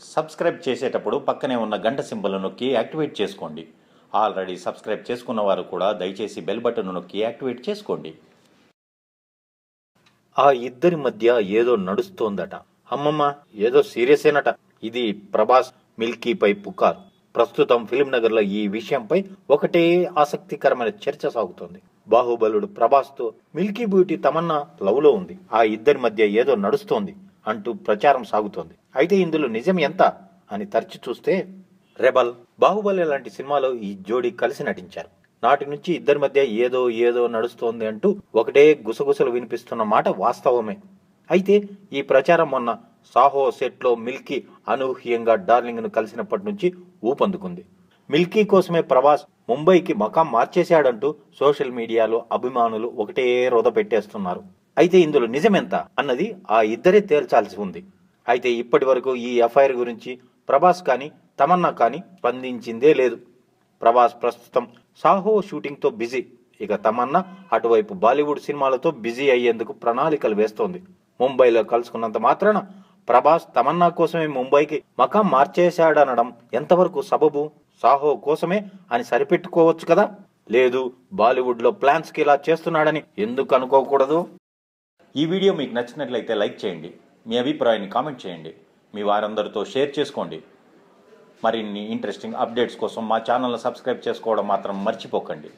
Subscribe చేసేటప్పుడు పక్కనే ఉన్న గంట సింబల్ నొక్కి యాక్టివేట్ చేసుకోండి. ఆల్రెడీ సబ్స్క్రైబ్ చేసుకున్న వారు కూడా దయచేసి బెల్ బటన్ నొక్కి యాక్టివేట్ చేసుకోండి. ఆ ఇద్దరి మధ్య ఏదో నడుస్తోందట. అమ్మమ్మ ఏదో సీరియసేనట ఇది ప్రభాస్ మిల్కీపై పుకార్. ప్రస్తుతం ఫిలిం నగర్లో ఈ విషయంపై ఒకటే ఆసక్తికరమైన చర్చ సాగుతోంది. బాహుబలుడు ప్రభాస్తో మిల్కీ బ్యూటీ తమన్నా లవ్లో ఉంది. ఆ ఇద్దరి మధ్య ఏదో నడుస్తోంది. అంటూ ప్రచారం సాగుతోంది. అయితే ఇందులో నిజం ఎంత అని తరచి చూస్తే రెబల్ బాహుబలి లాంటి సినిమాలో ఈ జోడీ కలిసి నటించారు. నాటి నుంచి ఇద్దరి మధ్య ఏదో ఏదో నడుస్తోంది అంటూ ఒకటే గుసగుసలు వినిపిస్తున్న మాట వాస్తవమే. అయితే ఈ ప్రచారం మొన్న సాహో సెట్లో మిల్కీ అనూహ్యంగా డార్లింగ్ను కలిసినప్పటి నుంచి ఊపందుకుంది. మిల్కీ కోసమే ప్రభాస్ ముంబైకి మకాం మార్చేశాడంటూ సోషల్ మీడియాలో అభిమానులు ఒకటే రొద పెట్టేస్తున్నారు. అయితే ఇందులో నిజమెంత అన్నది ఆ ఇద్దరే తేల్చాల్సి ఉంది. అయితే ఇప్పటి వరకు ఈ ఎఫ్ఐఆర్ గురించి ప్రభాస్ కానీ తమన్నా కానీ స్పందించిందే లేదు. ప్రభాస్ ప్రస్తుతం సాహో షూటింగ్తో బిజీ. ఇక తమన్నా అటువైపు బాలీవుడ్ సినిమాలతో బిజీ అయ్యేందుకు ప్రణాళికలు వేస్తోంది. ముంబైలో కలుసుకున్నంత మాత్రాన ప్రభాస్ తమన్నా కోసమే ముంబైకి మకాం మార్చేశాడనడం ఎంతవరకు సబబు? సాహో కోసమే అని సరిపెట్టుకోవచ్చు కదా? లేదు బాలీవుడ్లో ప్లాన్స్కి ఇలా చేస్తున్నాడని ఎందుకు అనుకోకూడదు? ఈ వీడియో మీకు నచ్చినట్లయితే లైక్ చేయండి మీ అభిప్రాయాన్ని కామెంట్ చేయండి మీ వారందరితో షేర్ చేసుకోండి. మరిన్ని ఇంట్రెస్టింగ్ అప్డేట్స్ కోసం మా ఛానల్ని సబ్స్క్రైబ్ చేసుకోవడం మాత్రం మర్చిపోకండి.